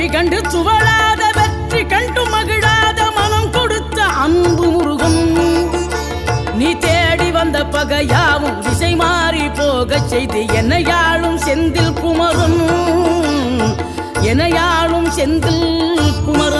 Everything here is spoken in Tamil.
தோல்வி கண்டு துவளாத வெற்றி கண்டு மகிழாத மனம் கொடுத்த அன்பு முருகன். நீ தேடி வந்த பகையாவும் திசை மாறி போகச் செய்து என்னையாளும் செந்தில் குமரன். என்னையாளும் செந்தில் குமரும்